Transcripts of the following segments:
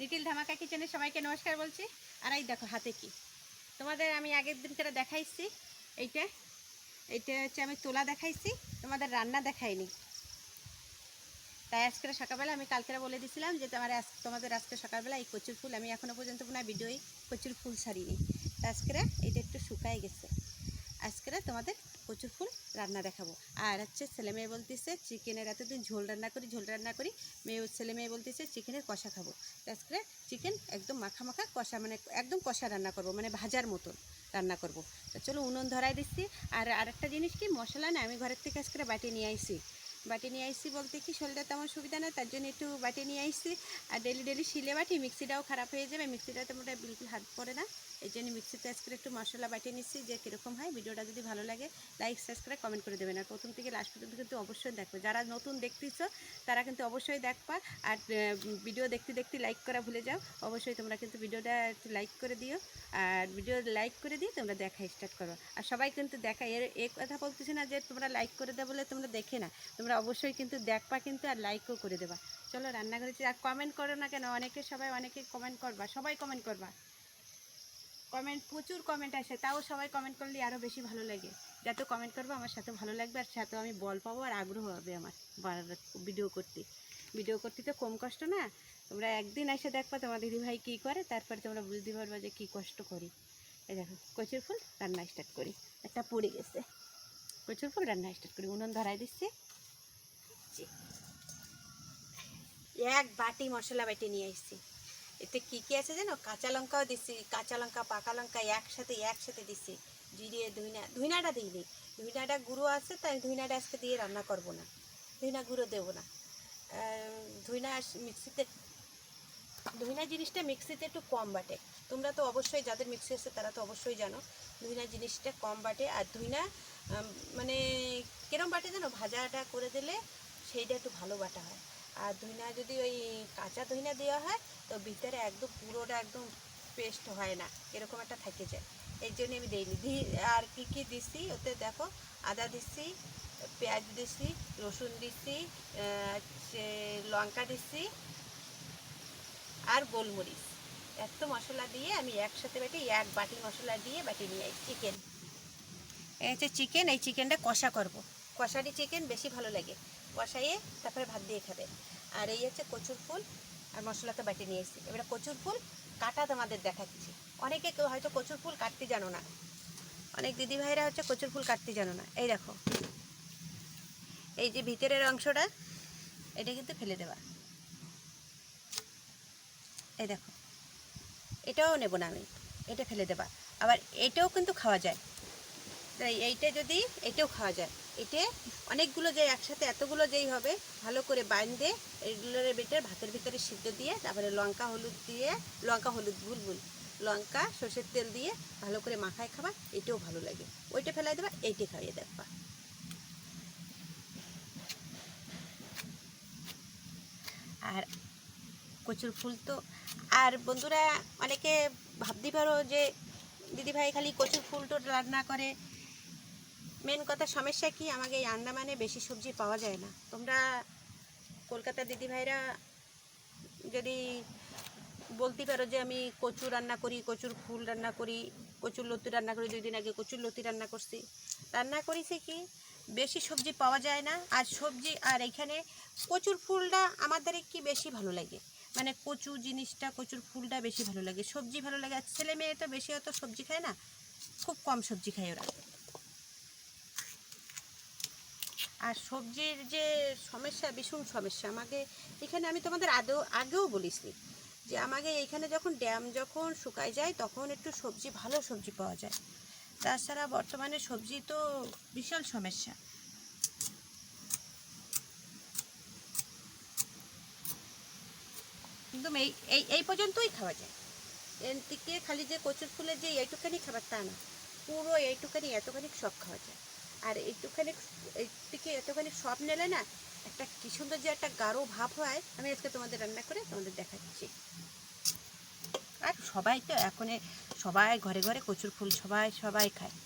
Little ধামাকা কিচেনে সবাইকে নমস্কার বলছি। আর এই দেখো হাতে কি? তোমাদের আমি আগের দিন করে দেখাইছি, এইটা এইটা হচ্ছে আমি তোলা দেখাইছি, তোমাদের রান্না দেখাইনি। তাই আজকে সকালবেলা আমি কালকে বলে দিছিলাম যে তোমার তোমাদের আজকে সকালবেলা এই কচুর ফুল, আমি এখনও পর্যন্ত কোনো ভিডিওই কচুর ফুল ছাড়িনি। আজকে এটা একটু শুকাই গেছে। আজকে তোমাদের রান্না দেখাবো। আর হচ্ছে ছেলে মেয়ে বলতেছে, চিকেনের এতদিন ঝোল রান্না করি, ঝোল রান্না করি, মেয়ে ছেলে মেয়ে বলতেছে, চিকেনের কষা খাব। তো করে চিকেন একদম মাখা মাখা কষা মানে একদম কষা রান্না করব মানে ভাজার মতন রান্না করব। তা চলো উনুন ধরাই দিচ্ছি। আর আরেকটা জিনিস কি, মশলা না আমি ঘরের থেকে আজকে বাটি নিয়ে আইছি। বাটি নিয়ে আইসি বলতে কি, শরীরটা তেমন সুবিধা না তার জন্য একটু বাটি নিয়ে আইসি আর ডেলি ডেলি শিলে বাটি, মিক্সিটাও খারাপ হয়ে যাবে মিক্সিটাতে মোটা বিলকুল হাত পড়ে না। এই জন্য মিক্সিতে আজকে একটু মশলা বাটিয়ে নিচ্ছি, যে কীরকম হয়। ভিডিওটা যদি ভালো লাগে লাইক সাবস্ক্রাইব কমেন্ট করে দেবেন। আর প্রথম থেকে লাস্ট পর্যন্ত কিন্তু অবশ্যই দেখবে যারা নতুন দেখতেছো, তারা কিন্তু অবশ্যই দেখবা। আর ভিডিও দেখতে দেখতে লাইক করা ভুলে যাও। অবশ্যই তোমরা কিন্তু ভিডিওটা একটু লাইক করে দিও। আর ভিডিও লাইক করে দিয়ে তোমরা দেখা স্টার্ট করো। আর সবাই কিন্তু দেখা, এর, এ কথা বলতেছি না যে তোমরা লাইক করে দেবো বলে তোমরা দেখে না। তোমরা অবশ্যই কিন্তু দেখবা কিন্তু আর লাইকও করে দেবা। চলো রান্না করেছি আর কমেন্ট করো না কেন, অনেকে সবাই অনেকে কমেন্ট করবা, সবাই কমেন্ট করবা। কমেন্ট প্রচুর কমেন্ট আসে, তাও সবাই কমেন্ট করলে আরও বেশি ভালো লাগে। যত কমেন্ট করব, আমার সাথে ভালো লাগবে আর সাথে আমি বল পাবো আর আগ্রহ হবে আমার ভিডিও করতে। ভিডিও করতে তো কম কষ্ট না? তোমরা একদিন এসে দেখবা তোমার দিদিভাই কী করে, তারপরে তোমরা বুঝতে পারবা যে কী কষ্ট করি। এই দেখো, কচুর ফুল রান্না স্টার্ট করি। একটা পড়ে গেছে। কচুর ফুল রান্না স্টার্ট করি, উনুন ধরাই দিচ্ছি। জি। এক বাটি মশলা বাটি নিয়ে এসেছি এতে কি কি আছে জানো? কাঁচা লঙ্কাও দিছি, কাঁচা লঙ্কা, পাকা লঙ্কা একসাথে একসাথে দিছি। জিরে, ধুইনা, ধুইনাটা দিইনি। ধুইনাটা গুঁড়ো আছে, তাই ধুইনাটা আজকে দিয়ে রান্না করব না। ধুইনা গুঁড়ো দেবো না। ধুইনা মিক্সিতে, ধুইনা জিনিসটা মিক্সিতে একটু কম বাটে। তোমরা তো অবশ্যই, যাদের মিক্সি আছে তারা তো অবশ্যই জানো, ধুইনা জিনিসটা কম বাটে। আর ধুইনা মানে কিরম বাটে জানো? ভাজাটা করে দিলে সেইটা একটু ভালো বাটা হয়। আর ধুইনা যদি ওই কাঁচা ধুইনা দেওয়া হয়, তো ভিতরে একদম পুরোটা একদম পেস্ট হয় না, এরকম একটা থেকে যায়। এই জন্য আমি দিইনি। দি, আর কি কি দিছি? ওতে দেখো, আদা দিছি, পেঁয়াজ দিছি, রসুন দিছি লঙ্কা দিছি, আর গোলমরিচ। এত মশলা দিয়ে আমি একসাথে বেটে, এক বাটি মশলা দিয়ে বাটি নিয়ে আই চিকেন। এই হচ্ছে চিকেন, এই চিকেনটা কষা করব। কষাটি চিকেন বেশি ভালো লাগে। কষাইয়ে তারপরে ভাত দিয়ে খাবে। আর এই হচ্ছে কচুর ফুল আর মশলাতে বাটি নিয়ে এসেছি। এবারে কচুর ফুল কাটা তোমাদের দেখাচ্ছি। অনেকে কেউ হয়তো কচুর ফুল কাটতে জানো না। অনেক দিদি ভাইরা হচ্ছে কচুর ফুল কাটতে জানো না। এই দেখো। এই যে ভিতরের অংশটা, এটা কিন্তু ফেলে দেওয়া এই দেখো। এটাও নেব না আমি। এটা ফেলে দেবা। আবার এটাও কিন্তু খাওয়া যায়। তাই এইটা যদি, এটাও খাওয়া যায়। এতে অনেকগুলো যে একসাথে এতগুলো যেই হবে, ভালো করে বাইন্দে এগুলোর বেটে ভাতের ভিতরে সিদ্ধ দিয়ে, তারপরে লঙ্কা, হলুদ দিয়ে, লঙ্কা, হলুদ ভুল ভুল লঙ্কা, সর্ষের তেল দিয়ে ভালো করে মাখায় খাবা, এটাও ভালো লাগে। ওইটা ফেলাই দেবা এইটা খাইয়ে দেখবা। আর কচুর ফুল তো, আর বন্ধুরা অনেকে ভাবতে পারো যে দিদিভাই খালি কচুর ফুল তো রান্না করে মেন কথা, সমস্যা কি? আমাকে এই আন্দামানে বেশি সবজি পাওয়া যায় না। তোমরা কলকাতার দিদিভাইরা যদি বলতে পারো যে আমি কচু রান্না করি, কচুর ফুল রান্না করি, কচুর লতি রান্না করি, দুই দিন আগে কচুর লতি রান্না করছি। রান্না করেছি কি? বেশি সবজি পাওয়া যায় না। আর সবজি, আর এখানে কচুর ফুলটা আমাদের কি বেশি ভালো লাগে? মানে কচু জিনিসটা, কচুর ফুলটা বেশি ভালো লাগে। সবজি ভালো লাগে। আর ছেলে মেয়ে তো বেশি অত সবজি খায় না। খুব কম সবজি খায় ওরা। আর সবজির যে সমস্যা, ভীষণ সমস্যা। আমাকে এখানে আমি তোমাদের আদৌ, আগেও বলিসনি যে আমাকে এইখানে যখন ড্যাম যখন শুকায় যায়, তখন একটু সবজি, ভালো সবজি পাওয়া যায়। তাছাড়া বর্তমানে সবজি তো বিশাল সমস্যা। একদম এই এই এই পর্যন্তই খাওয়া যায়। এর থেকে খালি যে কচুর ফুলের যে এইটুখানি খাবার, তা না। পুরো এইটুখানি, এতখানি সব খাওয়া যায়। আর একটুখানি এই থেকে এতখানি সব নিলে না, একটা কি সুন্দর যে একটা গাঢ় ভাব হয়, আমি আজকে তোমাদের রান্না করে তোমাদের দেখাচ্ছি। আর সবাই তো এখন সবাই ঘরে ঘরে কচুর ফুল সবাই সবাই খায়।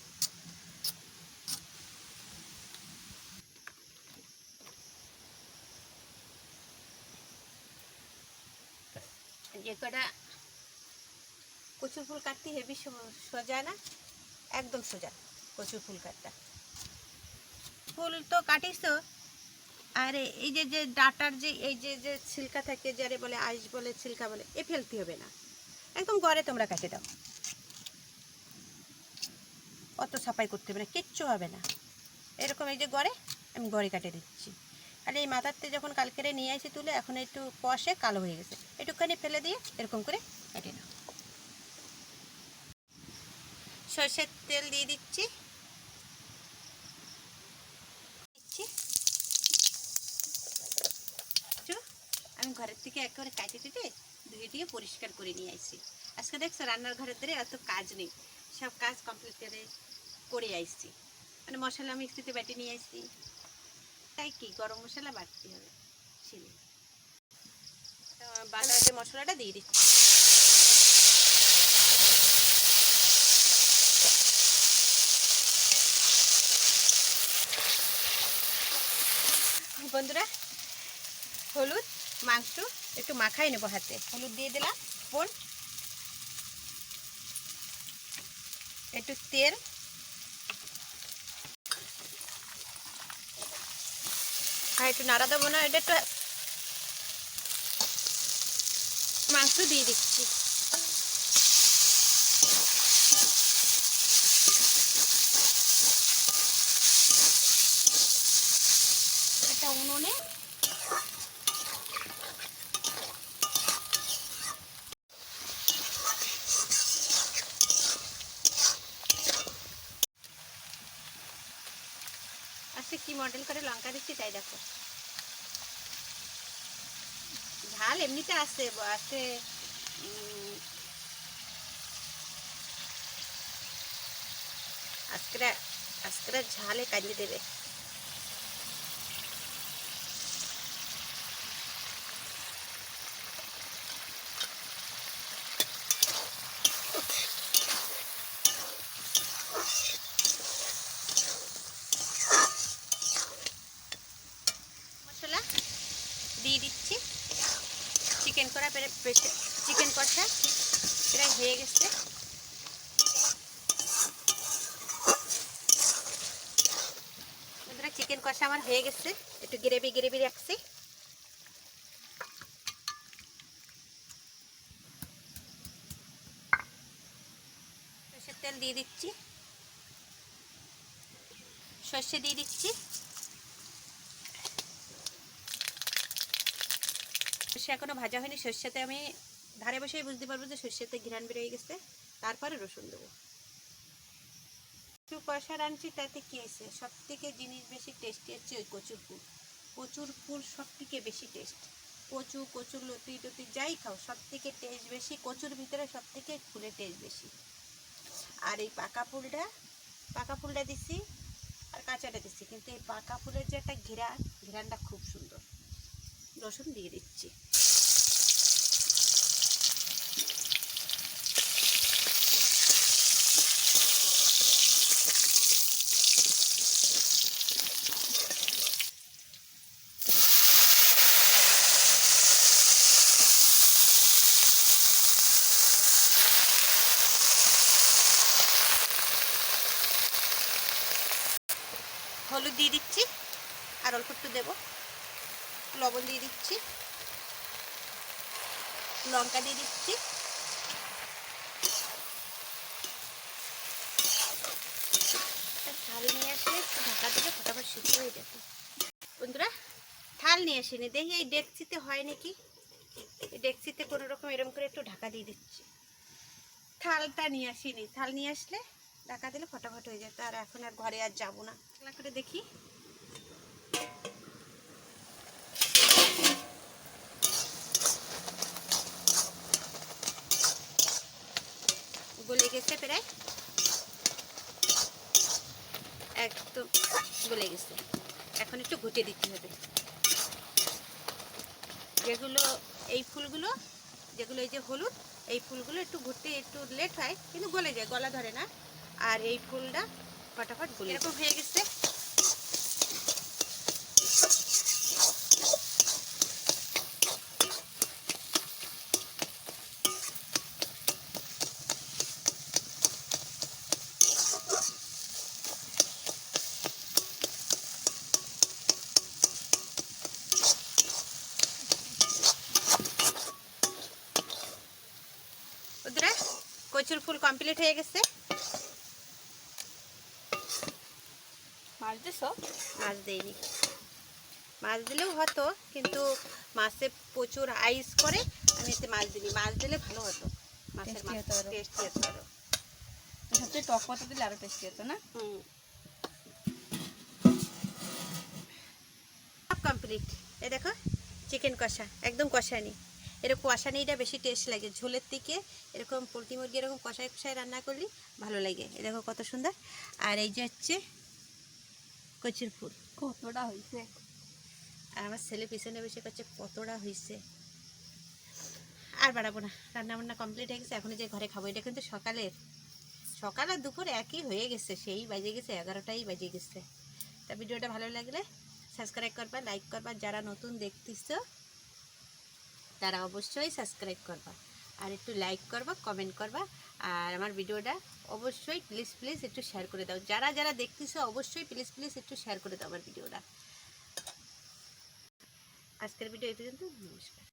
যে কটা কচুর ফুল কাটতে হেভি সোজা না? একদম সোজা কচুর ফুল কাটটা ফুল তো কাটিস আর, এই যে যে ডাটার যে, এই যে যে ছিলকা থাকে যারে বলে আইস বলে, ছিলকা বলে, এ ফেলতে হবে না। একদম গড়ে তোমরা কাটে দাও। অত সাফাই করতে হবে না, কিচ্ছু হবে না। এরকম এই যে গড়ে, আমি গড়ে কাটে দিচ্ছি। আর এই মাথারতে যখন কালকেরে নিয়ে আসি তুলে, এখন একটু কষে কালো হয়ে গেছে। একটুখানি ফেলে দিয়ে এরকম করে কেটে নাও। সর্ষের তেল দিয়ে দিচ্ছি একটু আমি ঘরের থেকে একেবারে কাটে কেটে ধুয়ে দিয়ে পরিষ্কার করে নিয়ে আসছি। আজকে দেখছ রান্নার ঘরের ধরে এত কাজ নেই। সব কাজ কমপ্লিট করে করে আসছি। মানে মশলা মিক্সিতে বেটে নিয়ে আসছি। তাই কি, গরম মশলা বাটতে হবে তো যে মশলাটা দিয়ে দিচ্ছি। বন্ধুরা, হলুদ মাংস একটু মাখাই নেব হাতে। হলুদ দিয়ে দিলাম বোন একটু তেল। আর একটু নাড়া দেবো না, এটা একটু মাংস দিয়ে দিচ্ছি। একটা উনুনে আজকে কি মডেল করে লঙ্কা দিচ্ছি, তাই দেখো। ঝাল এমনিতে আছে আছে আজকে আজকে ঝালে কাঁদিয়ে দেবে মশলা দিয়ে দিচ্ছি চিকেন করা পেরে চিকেন কষা প্রায় হয়ে গেছে। চিকেন কষা আমার হয়ে গেছে। একটু গ্রেভি গ্রেভি রাখছি। সর্ষের তেল দিয়ে দিচ্ছি। সর্ষে দিয়ে দিচ্ছি। সর্ষে এখনও ভাজা হয়নি, সর্ষেতে আমি ধারে বসেই বুঝতে পারব যে সর্ষেতে ঘিরান বেরিয়ে গেছে, তারপরে রসুন দেবো। একটু পয়সা রাঁধছি, তাতে কি হয়েছে? সব থেকে জিনিস বেশি টেস্টি হচ্ছে ওই কচুর ফুল কচুর ফুল সব থেকে বেশি টেস্ট কচু, কচুর লতি টতি যাই খাও সব থেকে টেস্ট বেশি, কচুর ভিতরে সব থেকে ফুলের টেস্ট বেশি। আর এই পাকা ফুলটা পাকা ফুলটা দিছি আর কাঁচাটা দিচ্ছি কিন্তু এই পাকা ফুলের যে একটা ঘিরান, ঘিরানটা খুব সুন্দর। রসুন দিয়ে দিচ্ছি হলুদ দিয়ে দিচ্ছি আর অল্প একটু দেবো লবণ দিয়ে দিচ্ছি লঙ্কা দিয়ে দিচ্ছি। থাল নিয়ে আসলে একটু ঢাকা দিলে ফটাফট সিদ্ধ হয়ে যেত বন্ধুরা, থাল নিয়ে আসিনি। দেখি এই ডেকচিতে হয় নাকি? এই ডেকচিতে কোনো রকম এরকম করে একটু ঢাকা দিয়ে দিচ্ছি। থালটা নিয়ে আসিনি। থাল নিয়ে আসলে ঢাকা দিলে ফটাফট হয়ে যেত। আর এখন আর ঘরে আর যাব না। খেলা করে দেখি গলে গেছে প্রায়। একদম গলে গেছে। এখন একটু ঘুটে দিতে হবে। যেগুলো এই ফুলগুলো যেগুলো এই যে হলুদ এই ফুলগুলো একটু ঘুরতে একটু লেট হয় কিন্তু গলে যায় গলা ধরে না। আর এই ফুলটা ফটাফট গলে এরকম হয়ে গেছে বন্ধুরা কচুর ফুল কমপ্লিট হয়ে গেছে। মাছ দিছ? মাছ দেয়নি মাছ দিলেও হতো কিন্তু মাছে প্রচুর আইস করে আমি এতে মাছ দিই মাছ দিলে ভালো হতো। মাছের টেস্টি হতো আরও। সবচেয়ে টক পাতা দিলে আরও টেস্টি হতো না? হুম। কমপ্লিট দেখো চিকেন কষা একদম কষা কষানি এরকম কষা কষানিটা বেশি টেস্ট লাগে। ঝোলের থেকে এরকম পোলট্রি মুরগি এরকম কষায় কষায় রান্না করলে ভালো লাগে। এই দেখো কত সুন্দর। আর এই যে হচ্ছে কচুর ফুল। কতটা হয়েছে? আর আমার ছেলে পিছনে বসে করছে কতটা হয়েছে। আর বাড়াবো না। রান্না বান্না কমপ্লিট হয়ে গেছে। এখন যে ঘরে খাব এটা কিন্তু সকালের। সকাল আর দুপুর একই হয়ে গেছে। সেই বাজে গেছে এগারোটাই বাজে গেছে। তা ভিডিওটা ভালো লাগলে সাবস্ক্রাইব করবা লাইক করবা। যারা নতুন দেখতেছ তারা অবশ্যই সাবস্ক্রাইব করবা। আর একটু লাইক করবা কমেন্ট করবা। আর আমার ভিডিওটা অবশ্যই প্লিজ প্লিজ একটু শেয়ার করে দাও। যারা যারা দেখতেছো, অবশ্যই প্লিজ প্লিজ একটু শেয়ার করে দাও আমার ভিডিওটা। আজকের ভিডিও এই পর্যন্ত, নমস্কার।